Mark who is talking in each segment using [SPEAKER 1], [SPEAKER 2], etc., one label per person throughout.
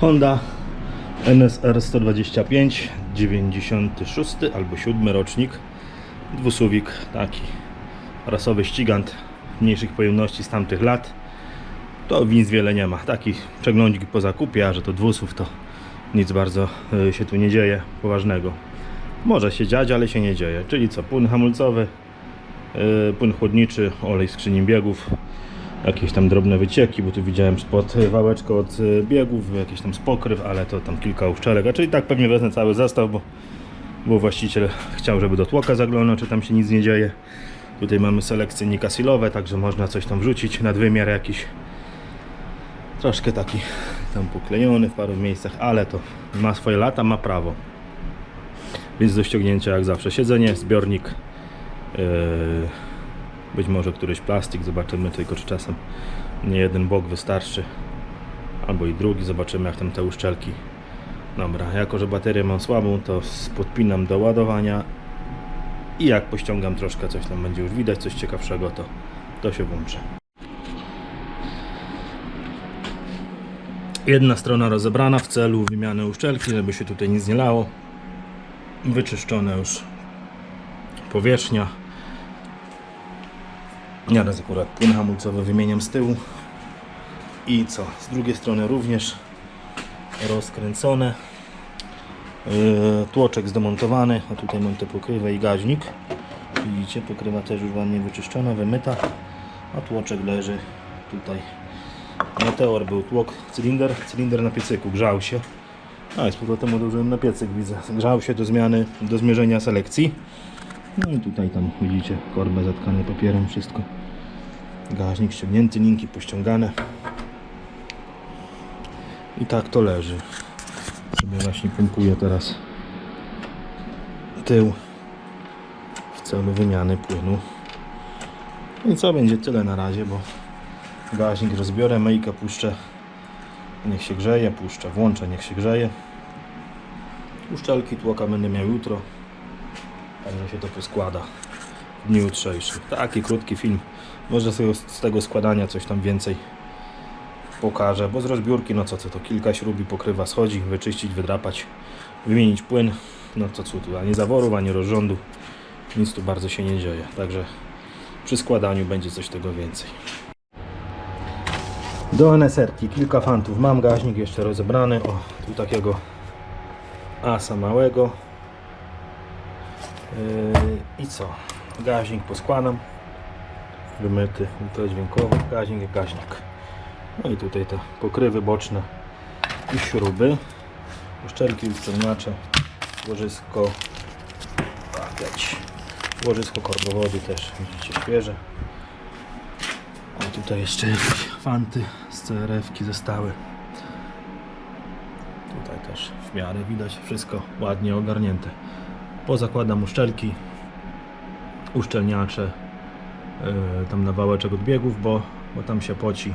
[SPEAKER 1] Honda NSR 125 96 albo 7 rocznik. Dwusuwik taki rasowy ścigant mniejszych pojemności z tamtych lat. To nic wiele nie ma taki przeglądzik po zakupie, a że to dwusów to nic bardzo y, się tu nie dzieje poważnego. Może się dziać, ale się nie dzieje. Czyli co, płyn hamulcowy y, płyn chłodniczy, olej skrzyni biegów jakieś tam drobne wycieki, bo tu widziałem spod wałeczkę od y, biegów, jakiś tam spokryw, ale to tam kilka uszczelek, a czyli tak pewnie wezmę cały zestaw, bo, bo właściciel chciał, żeby do tłoka zaglądał, czy tam się nic nie dzieje. Tutaj mamy selekcyjnika silowe, także można coś tam wrzucić, nadwymiar jakiś. Troszkę taki tam poklejony w paru miejscach, ale to ma swoje lata, ma prawo. Więc do ściągnięcia jak zawsze siedzenie, zbiornik, yy, być może któryś plastik, zobaczymy tylko czy czasem nie jeden bok wystarczy. Albo i drugi, zobaczymy jak tam te uszczelki. Dobra, jako że baterię mam słabą to podpinam do ładowania i jak pościągam troszkę coś tam będzie już widać, coś ciekawszego to, to się włączę. Jedna strona rozebrana w celu wymiany uszczelki, żeby się tutaj nic nie lało. Wyczyszczone już powierzchnia ja raz akurat płyn hamulcowy wymieniam z tyłu. I co? Z drugiej strony również rozkręcone. Yy, tłoczek zdemontowany. A tutaj mam tę pokrywę i gaźnik. Widzicie, pokrywa też już ładnie wyczyszczona, wymyta. A tłoczek leży tutaj. Meteor był tłok, cylinder, cylinder na piecyku, grzał się. A i z powrotem odłożyłem na piecyk, widzę. Grzał się do zmiany, do zmierzenia selekcji. No i tutaj tam widzicie korbę zatkane papierem, wszystko. Gaźnik ściągnięty, linki pościągane. I tak to leży. Sobie właśnie pompuję teraz tył w celu wymiany płynu. No I co będzie tyle na razie, bo gaźnik rozbiorę, myjkę puszczę. Niech się grzeje, puszczę, włączę, niech się grzeje. Uszczelki tłoka będę miał jutro. Także się to poskłada. W dniu jutrzejszym. Taki krótki film. Może sobie z tego składania coś tam więcej pokażę, bo z rozbiórki, no co, co to kilka śrubi pokrywa schodzi, wyczyścić, wydrapać, wymienić płyn, no to cudu, ani zaworów, ani rozrządu, nic tu bardzo się nie dzieje, także przy składaniu będzie coś tego więcej. Do NSR-ki kilka fantów mam, gaźnik jeszcze rozebrany, o, tu takiego asa małego, I co? Gaźnik poskładam. Wymyty, to dźwiękowy, gaźnik jak gaźnik. No i tutaj te pokrywy boczne i śruby. Uszczelki, uszczelniacze, łożysko, pakieć. Łożysko korbowody też, widzicie, świeże. A tutaj jeszcze jakieś fanty z CRF-ki zostały. Tutaj też w miarę widać wszystko ładnie ogarnięte pozakładam uszczelki, uszczelniacze, yy, tam na wałeczek od biegów, bo, bo tam się poci.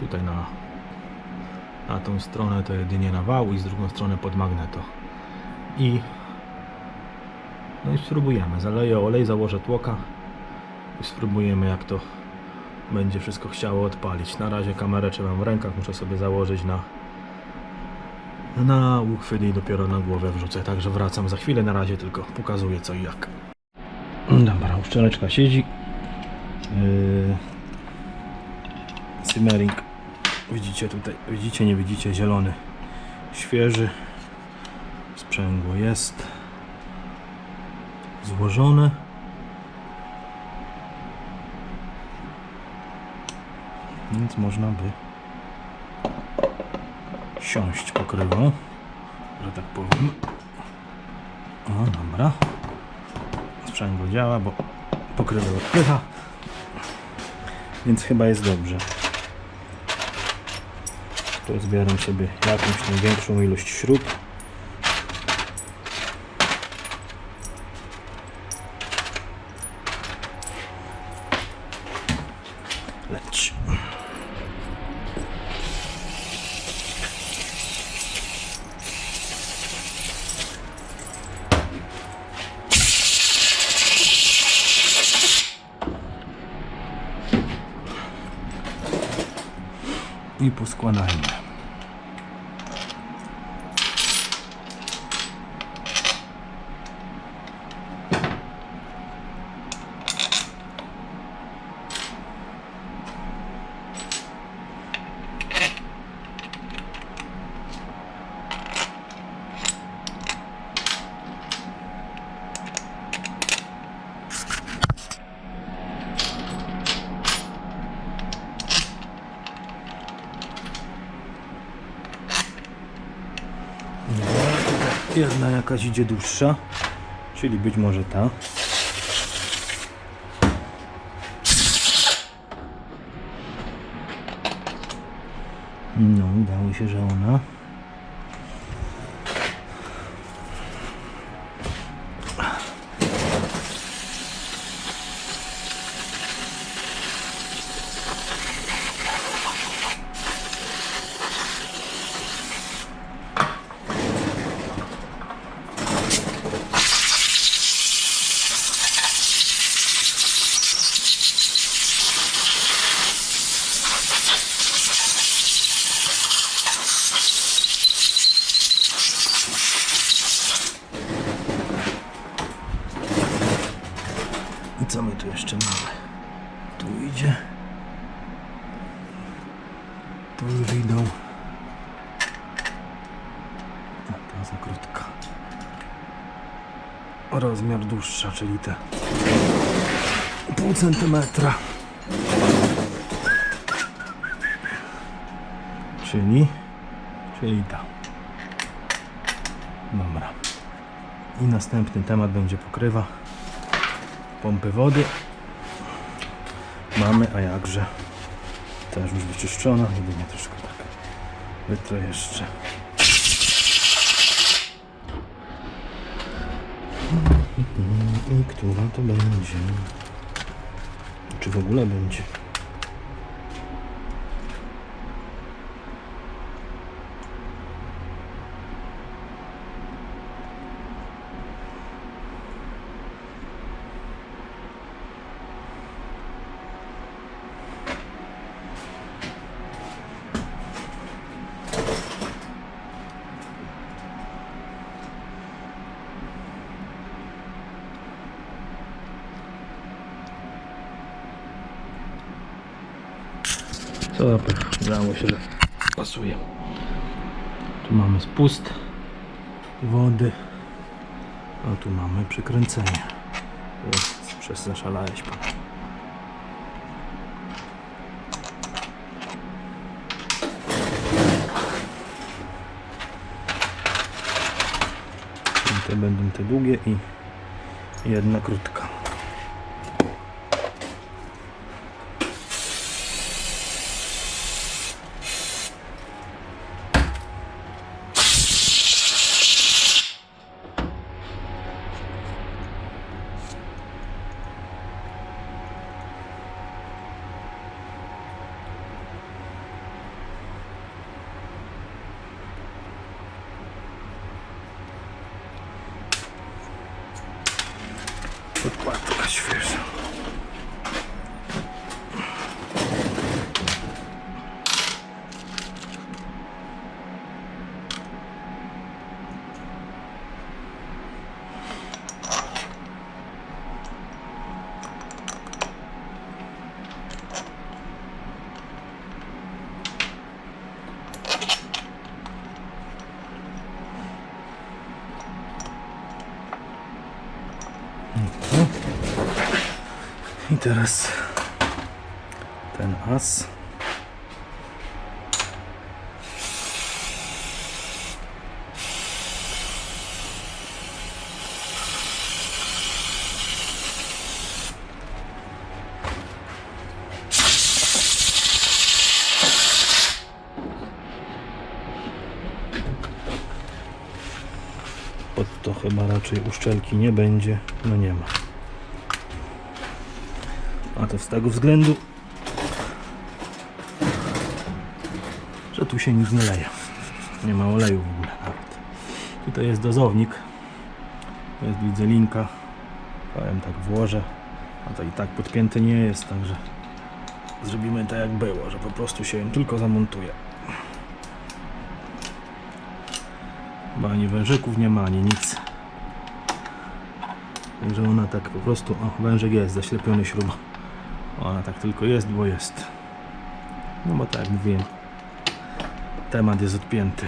[SPEAKER 1] Tutaj na, na tą stronę to jedynie na wał i z drugą stronę pod magneto. I no i spróbujemy. Zaleję olej, założę tłoka i spróbujemy jak to będzie wszystko chciało odpalić. Na razie kamerę trzymam w rękach, muszę sobie założyć na na uchwyt i dopiero na głowę wrzucę. Także wracam za chwilę. Na razie tylko pokazuję co i jak. Dobra, uszczeleczka siedzi. Yy... Simmering. Widzicie tutaj, widzicie, nie widzicie, zielony, świeży. Sprzęgło jest złożone. Więc można by siąść pokrywą, że tak powiem. O, dobra. Sprzęgło działa, bo pokrywę odpycha. Więc chyba jest dobrze. Tu zbieram sobie jakąś tam większą ilość śrub. Leć. i poskładajmy. Jedna jakaś idzie dłuższa, czyli być może ta. No, udało się, że ona. I co my tu jeszcze mamy? Tu idzie. Tu już idą. Ta za krótka. Rozmiar dłuższa, czyli te pół centymetra. Czyli, czyli ta. Dobra. I następny temat będzie pokrywa pompy wody. Mamy, a jakże. Też już wyczyszczona, jedynie troszkę tak. Wytrę jeszcze. I która to będzie? Czy w ogóle będzie? Co za pech. Udało się, że pasuje. Tu mamy spust wody. A tu mamy przykręcenie. O, Przez zaszalałeś pan. I te będą te długie i jedna krótka. Podkładka świeża. I teraz ten as. Pod to chyba raczej uszczelki nie będzie. No nie ma. To z tego względu, że tu się nic nie leje. Nie ma oleju w ogóle nawet. Tutaj jest dozownik. To jest widzę linka. Powiem tak włożę. A to i tak podpięte nie jest, także zrobimy tak jak było, że po prostu się ją tylko zamontuje. Bo ani wężyków nie ma, ani nic. Także ona tak po prostu, o wężyk jest, zaślepiony śruba. Ona tak tylko jest, bo jest. No bo tak jak mówiłem, temat jest odpięty.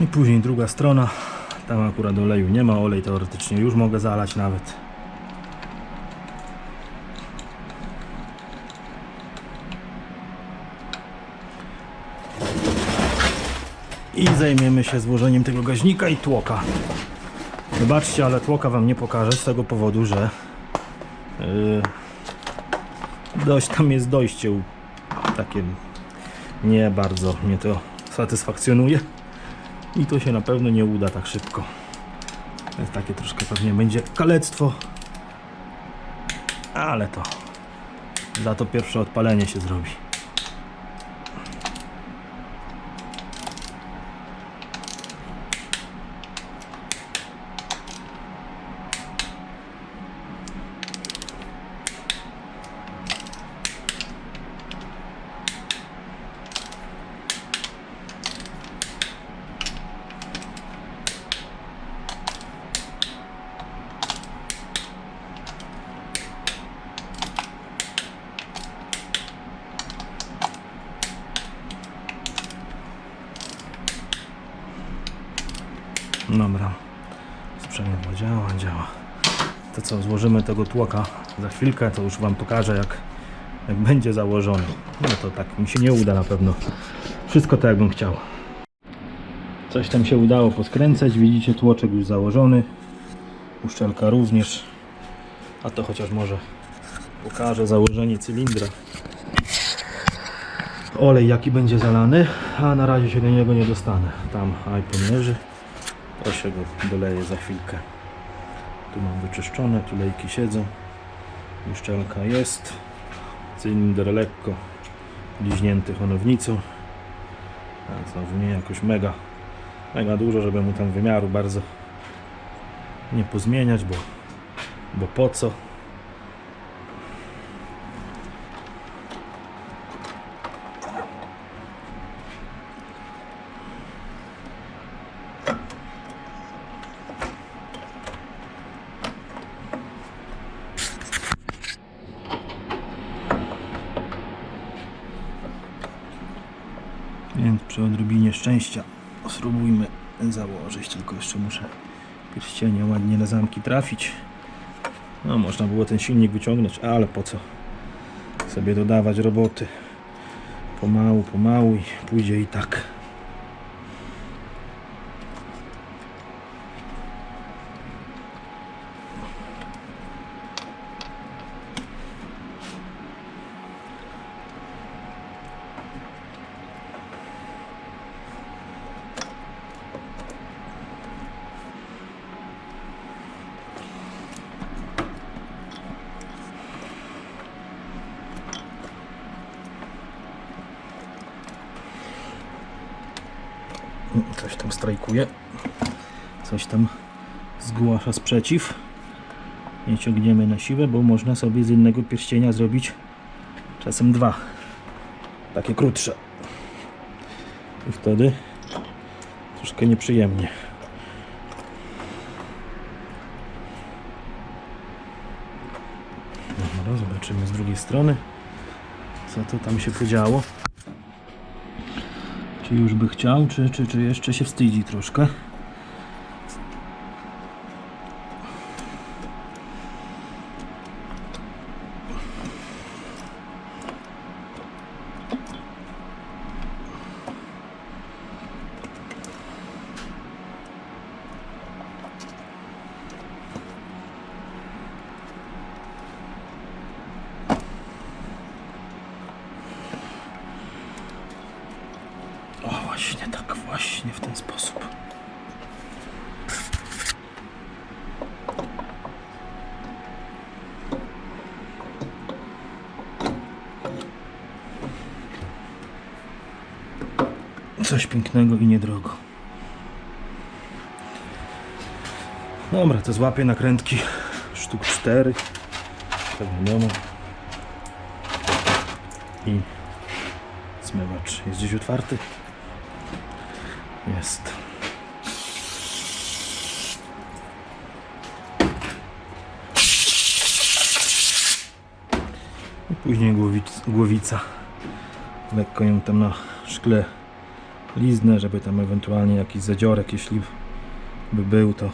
[SPEAKER 1] I później druga strona. Tam akurat oleju nie ma, olej teoretycznie już mogę zalać nawet. I zajmiemy się złożeniem tego gaźnika i tłoka. Wybaczcie, ale tłoka wam nie pokażę z tego powodu, że yy, dość tam jest dojście takie nie bardzo mnie to satysfakcjonuje i to się na pewno nie uda tak szybko. Jest takie troszkę pewnie będzie kalectwo, ale to za to pierwsze odpalenie się zrobi. Dobra. Sprzęgło działa, działa. Złożymy tego tłoka za chwilkę, to już Wam pokażę jak, jak będzie założony. No to tak mi się nie uda na pewno. Wszystko tak jakbym chciał. Coś tam się udało poskręcać, widzicie tłoczek już założony. Uszczelka również. A to chociaż może pokażę założenie cylindra. Olej jaki będzie zalany, a na razie się do niego nie dostanę. Tam iPhone leży. To się go doleje za chwilkę. Tu mam wyczyszczone, tu lejki siedzą. Uszczelka jest. Cylinder lekko liźnięty honownicą. A znowu nie jakoś mega, mega dużo, żeby mu tam wymiaru bardzo nie pozmieniać, bo, bo po co? Więc przy odrobinie szczęścia spróbujmy założyć, tylko jeszcze muszę pierścienie ładnie na zamki trafić. No można było ten silnik wyciągnąć, ale po co sobie dodawać roboty. Pomału, pomału i pójdzie i tak. Coś tam strajkuje. Coś tam zgłasza sprzeciw. Nie ciągniemy na siłę, bo można sobie z jednego pierścienia zrobić czasem dwa. Takie krótsze. I wtedy troszkę nieprzyjemnie. Zobaczymy z drugiej strony, co to tam się podziało. Czy już by chciał, czy, czy, czy jeszcze się wstydzi troszkę? O, właśnie tak, właśnie w ten sposób. Coś pięknego i niedrogo. Dobra, to złapię nakrętki sztuk 4. Tak wiadomo. I Zmywacz jest gdzieś otwarty? Jest. I później głowic, głowica. Lekko ją tam na szkle liznę, żeby tam ewentualnie jakiś zadziorek, jeśli by był, to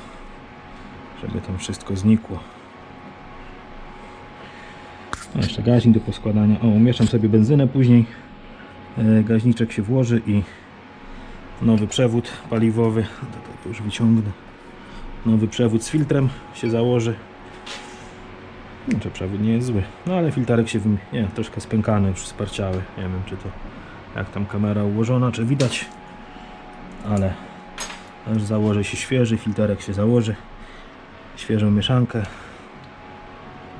[SPEAKER 1] żeby tam wszystko znikło. No jeszcze gaźnik do poskładania. O, umieszczam sobie benzynę później. E, Gaźniczek się włoży i nowy przewód paliwowy. Tak już wyciągnę. Nowy przewód z filtrem się założy. Znaczy przewód nie jest zły. No ale filterek się wym... nie, troszkę spękany, już sparciały. Nie wiem czy to jak tam kamera ułożona, czy widać. Ale też założy się świeży, filterek się założy. Świeżą mieszankę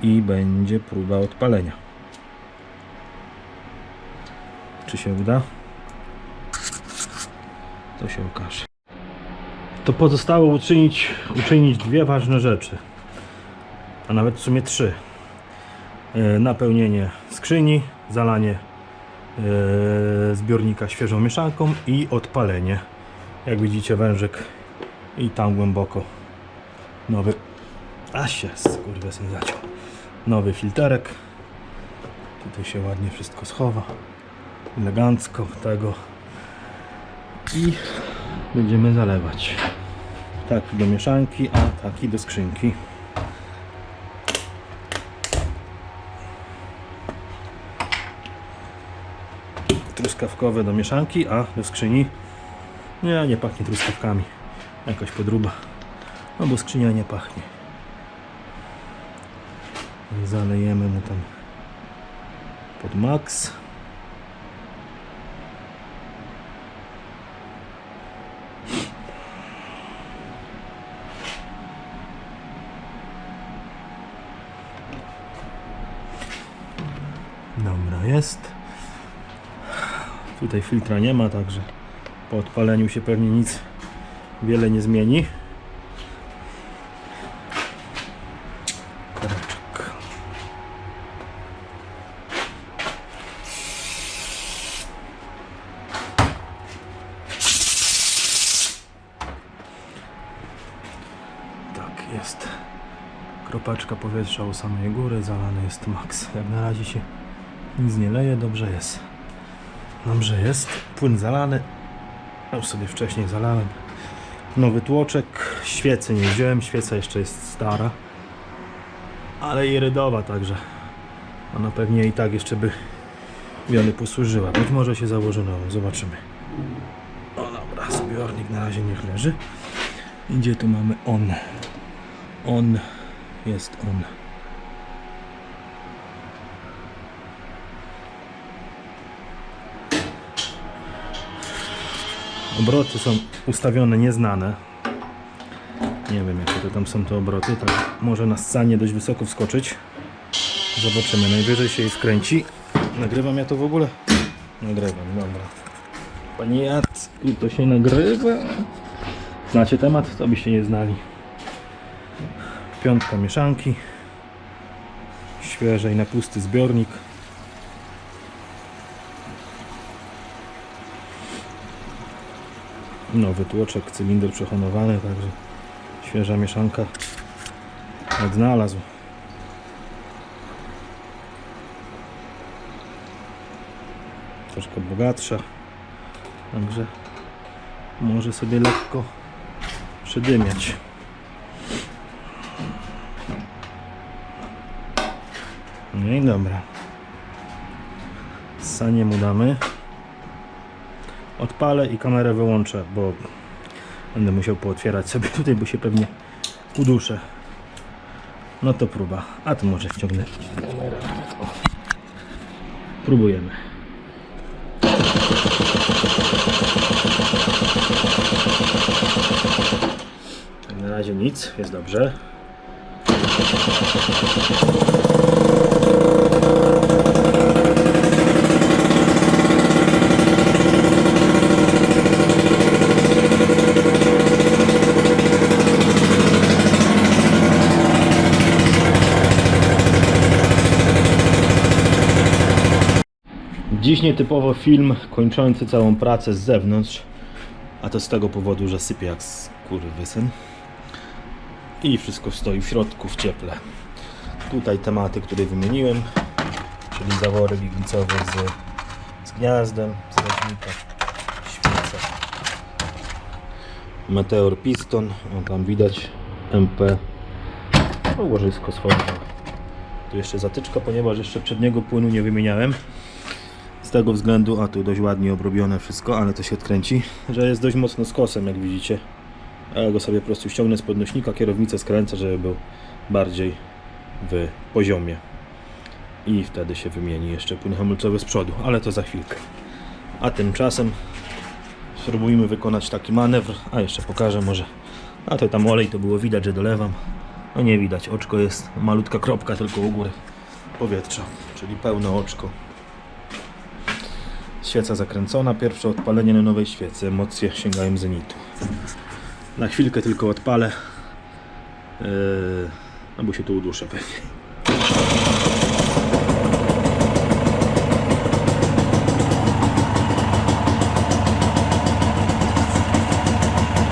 [SPEAKER 1] i będzie próba odpalenia. Czy się uda? To się okaże. To pozostało uczynić, uczynić dwie ważne rzeczy, a nawet w sumie trzy. E, Napełnienie skrzyni, zalanie e, zbiornika świeżą mieszanką i odpalenie. Jak widzicie wężyk i tam głęboko nowy a się skurwesyn zaciął. Nowy filterek. Tutaj się ładnie wszystko schowa. Elegancko tego. I będziemy zalewać. Taki do mieszanki, a taki do skrzynki. Truskawkowe do mieszanki, a do skrzyni nie, nie pachnie truskawkami. Jakaś podruba no bo skrzynia nie pachnie. Zalejemy mu tam pod max dobra jest. Tutaj filtra nie ma także po odpaleniu się pewnie nic wiele nie zmieni Koreczek. Tak jest. Kropaczka powietrza u samej góry, zalany jest max. Jak na razie się nic nie leje, dobrze jest. Dobrze jest. Płyn zalany. Już sobie wcześniej zalałem. Nowy tłoczek. Świecy nie wziąłem. Świeca jeszcze jest stara ale i rydowa także ona pewnie i tak jeszcze by wiele posłużyła być może się założy nową, zobaczymy o dobra, zbiornik na razie niech leży gdzie tu mamy on on jest on obroty są ustawione nieznane nie wiem jakie to tam są te obroty, może na scenie dość wysoko wskoczyć. Zobaczymy, najwyżej się jej wkręci. Nagrywam ja to w ogóle? Nagrywam, dobra. Panie Jacku, to się nagrywa? Znacie temat? To byście nie znali. Piątka mieszanki. Świeżej na pusty zbiornik. Nowy tłoczek, cylinder przehonowany, także świeża mieszanka. Jak znalazł. Troszkę bogatsza. Także może sobie lekko przydymiać. No i dobra. Sanie mu damy odpalę i kamerę wyłączę bo Będę musiał pootwierać sobie tutaj, bo się pewnie uduszę. No to próba. A tu może wciągnę kamerę. Próbujemy. Na razie nic, jest dobrze. Dziś nietypowo film kończący całą pracę z zewnątrz, a to z tego powodu, że sypie jak skurwysyn i wszystko stoi w środku w cieple. Tutaj tematy, które wymieniłem, czyli zawory iglicowe z, z gniazdem, z rodznika, świeca, Meteor Piston, o tam widać MP łożysko swoje. Tu jeszcze zatyczka, ponieważ jeszcze przedniego płynu nie wymieniałem. Z tego względu, a tu dość ładnie obrobione wszystko, ale to się odkręci, że jest dość mocno skosem, jak widzicie. A ja go sobie po prostu ściągnę z podnośnika, kierownicę skręcę, żeby był bardziej w poziomie. I wtedy się wymieni jeszcze płyn hamulcowy z przodu, ale to za chwilkę. A tymczasem spróbujmy wykonać taki manewr, a jeszcze pokażę może. A to tam olej to było widać, że dolewam. No nie widać, oczko jest malutka kropka tylko u góry powietrza, czyli pełne oczko. Świeca zakręcona, pierwsze odpalenie na nowej świecy, emocje sięgają zenitu. Na chwilkę tylko odpalę, yy, no się tu uduszę pewnie.